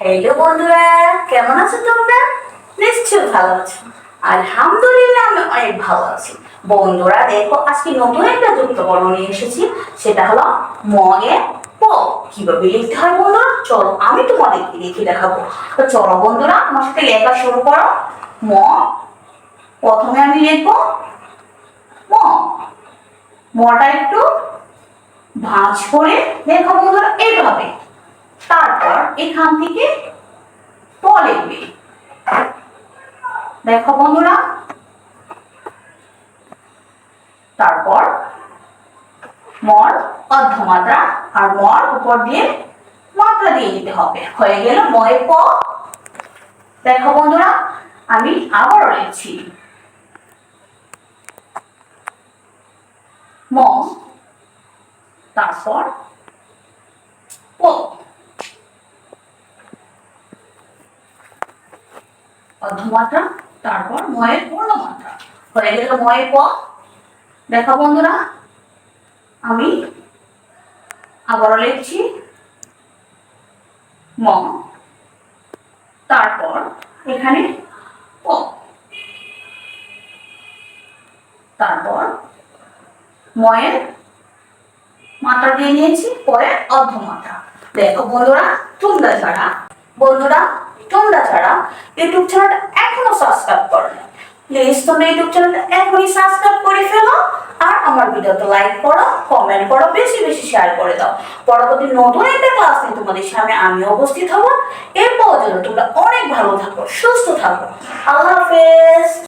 Hello বন্ধুরা, কেমন আছো তোমরা? নিশ্চয় ভালো আছো। আলহামদুলিল্লাহ আমি অনেক ভালো আছি। বন্ধুরা, দেখো, আজকে নতুন একটা যুক্তকর্ণ নিয়ে এসেছি। সেটা হলো মগে প কীভাবে লিখতে হয় বন্ধুরা? চলো, আমি তোমাদেরকে লিখে দেখাবো। তো চলো বন্ধুরা, আমার সাথে লেখা শুরু করো। ম, প্রথমে আমি লিখব ম। মটা একটু ভাঁজ করে দেখো বন্ধুরা, এইভাবে। এখান থেকে প দেখো বন্ধুরা, তারপর মর অর্ধমাত্রা আর মর উপর দিয়ে মাত্রা দিয়ে দিতে হবে। হয়ে গেল ময় প দেখো বন্ধুরা, আমি আবার লিখছি। ম তারপর প। অর্ধমাত্রা, তারপর ময়ের পূর্ণমাত্রা। হয়ে গেল ময়ের প। দেখো বন্ধুরা, আমি আবারও লিখছি ম। তারপর এখানে প। তারপর ময়ের মাত্রা দিয়ে নিয়েছি পরে অর্ধমাত্রা। দেখো বন্ধুরা, তোমরা ছাড়া বন্ধুরা তোমরা ছাড়া ইউটিউব চ্যানেলটা এখনও সাবস্ক্রাইব করো না। প্লিজ তোমরা ইউটিউব চ্যানেলটা এখনই সাবস্ক্রাইব করে ফেলো আর আমার ভিডিওতে লাইক করো কমেন্ট করো, বেশি বেশি শেয়ার করে দাও। পরবর্তী নতুন একটা ক্লাস নিয়ে তোমাদের সামনে আমি উপস্থিত হব। এরপর যেন তোমরা অনেক ভালো থাকো, সুস্থ থাকো। আল্লাহ হাফেজ।